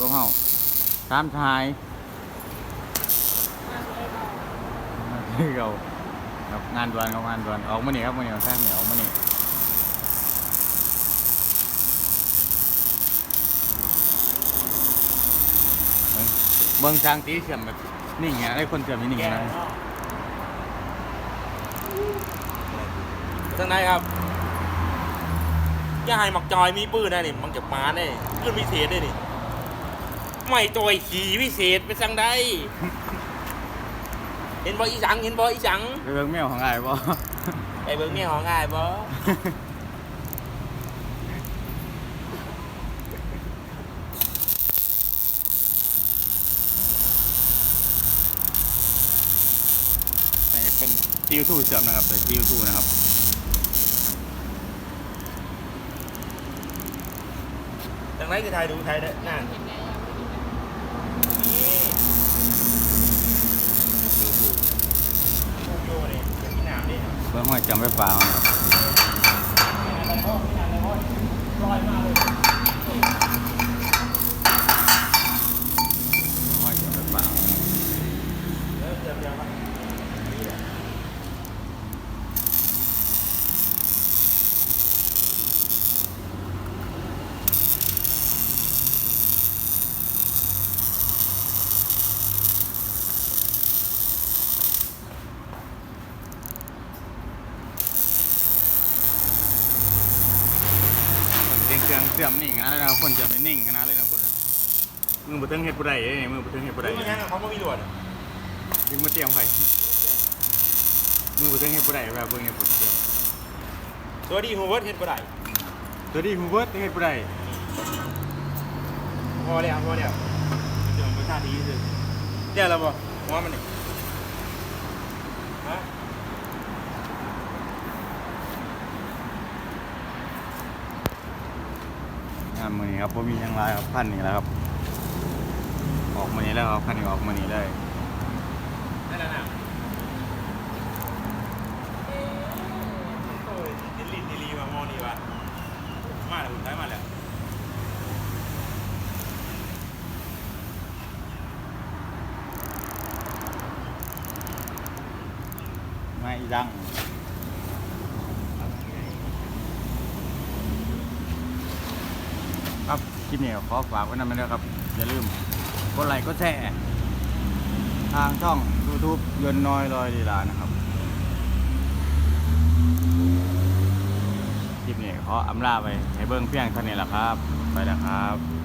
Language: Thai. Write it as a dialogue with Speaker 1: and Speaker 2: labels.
Speaker 1: กับเฮาตามชายที่เราครับงานด่วนครับงานด่วนออกมานี่ครับมานี่แค่นี่ออกมานี่เบิ่งเบิ่งจางตีเสียมแบบนิ่ไงได้คนเสียมนี่นิ่งนะ
Speaker 2: ทางไหนครับอย่าให้หมักจอยมีปืนนะนี่มันจะมาได้ปืนพิเศษได้นี่ ไม่จอยขี่พิเศษไปสั่งได้เห็นบออีสังเห็นบออีสัง
Speaker 1: ไปเบิ่งแมวของไอ้ายบ่
Speaker 2: ไอ้เบิ้งเนี่ยของง่ายบอ
Speaker 1: อันนี้เป็นซีลทูเสื่อมนะครับเป็นซีลทูนะครับ
Speaker 2: ทางไหนคือไทยดูไทยได้นั่นนี่โยนี่เป็นที่น้ำนี่ครับ
Speaker 1: เบิ่ง ห้อยจำไม่เอาครับ
Speaker 2: ลอยมาเลย
Speaker 1: ห้อยจำไฟฟ้าเอา
Speaker 2: เดี๋ยวเดี๋ยวเดี๋ยวนี่แหละ
Speaker 1: เสีย งเครื่องเสื่อมนิ่งนะเลยนะครับคนจะไม่นิ่งนะเลยนะคุณนะมือบ่ถึงเฮ็ดบ่ได้เด้มือบ่ถึงเฮ็ดบ่ได้
Speaker 2: รู้ไหมยังเขาไม่มีหลวด
Speaker 1: ถึงมาเตรียมไว้มือบ่ถึงเฮ็ดบ่ได้แบบเบิ่งเนี่ยผมเตรียม
Speaker 2: ตัวดีฮูเวิร์ดเห็นบ่ได้
Speaker 1: ตัวนี้ฮูเบิร์ดเฮ็ดบ่ได้
Speaker 2: พอแล้วพอแล้วเดี๋ยวมันชาติดีที่สุดเดี๋ยวเราบอกหัวมันนี่
Speaker 1: งานมื้อนี้ครับบ่มีหยังหลายครับพันนี่แหละครับ ออกมื้อนี้แล้วครับพันนี้ออกมื้อนี้เลย
Speaker 2: นั่นน่ะนะโอ้ยดิลินดิลีมามอนี่วะมาแล้วคุณใช้มาแล้ว
Speaker 1: ไม่ดัง คลิปนี้ขอฝากไว้นำด้วยครับ อย่าลืมกดไลค์กดแชร์ทางช่อง YouTube ยนน้อยลอยลีลานะครับ คลิปนี้ขออำลาไปให้เบิ้งเพียงเท่านี้แหละครับ ไปแล้วครับ